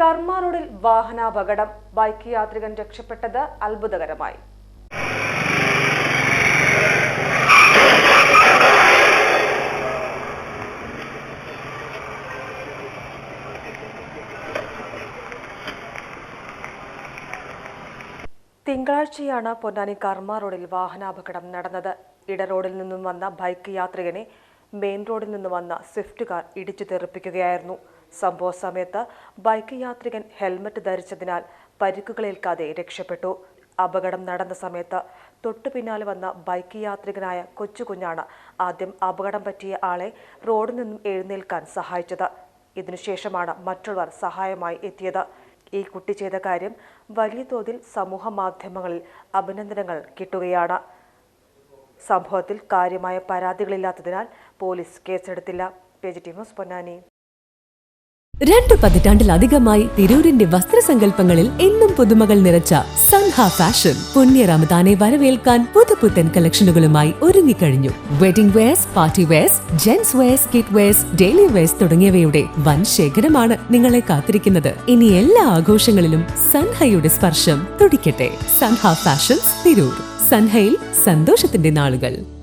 കർമ്മ റോഡിൽ വാഹനാപകടം. ബൈക്ക് യാത്രികൻ രക്ഷപ്പെട്ടത് അത്ഭുതകരമായി. തിങ്കളാഴ്ചയാണ് പൊന്നാനി കർമ്മ റോഡിൽ വാഹനാപകടം നടന്നത്. ഇട റോഡിൽ നിന്നും വന്ന ബൈക്ക് യാത്രികനെ മെയിൻ റോഡിൽ നിന്ന് വന്ന സ്വിഫ്റ്റ് കാർ ഇടിച്ചു തെറിപ്പിക്കുകയായിരുന്നു. സംഭവ സമയത്ത് ബൈക്ക് യാത്രികൻ ഹെൽമറ്റ് ധരിച്ചതിനാൽ പരിക്കുകളേൽക്കാതെ രക്ഷപ്പെട്ടു. അപകടം നടന്ന സമയത്ത് തൊട്ടു പിന്നാലെ വന്ന ബൈക്ക് യാത്രികനായ കൊച്ചുകുഞ്ഞാണ് ആദ്യം അപകടം പറ്റിയ ആളെ റോഡിൽ നിന്നും എഴുന്നേൽക്കാൻ സഹായിച്ചത്. ഇതിനുശേഷമാണ് മറ്റുള്ളവർ സഹായമായി എത്തിയത്. ഈ കുട്ടി ചെയ്ത കാര്യം വലിയ തോതിൽ സമൂഹ മാധ്യമങ്ങളിൽ അഭിനന്ദനങ്ങൾ കിട്ടുകയാണ്. സംഭവത്തിൽ കാര്യമായ പരാതികളില്ലാത്തതിനാൽ പോലീസ് കേസെടുത്തില്ല. പേജ് പൊന്നാനി. രണ്ടു പതിറ്റാണ്ടിലധികമായി തിരൂരിന്റെ വസ്ത്രസങ്കല്പങ്ങളിൽ എന്നും പുതുമകൾ നിറച്ച സൻഹ ഫാഷൻ പുണ്യ റമദാനെ വരവേൽക്കാൻ പുതുപുത്തൻ കളക്ഷനുകളുമായി ഒരുങ്ങിക്കഴിഞ്ഞു. Wedding wears party wears gents wears kid wears daily wears തുടങ്ങിയവയുടെ വൻ ശേഖരമാണ് നിങ്ങളെ കാത്തിരിക്കുന്നത്. ഇനി എല്ലാ ആഘോഷങ്ങളിലും സൻഹയുടെ സ്പർശം തുടിക്കട്ടെ. സൻഹ ഫാഷൻസ് തിരൂർ. സൻഹയിൽ സന്തോഷത്തിന്റെ നാളുകൾ.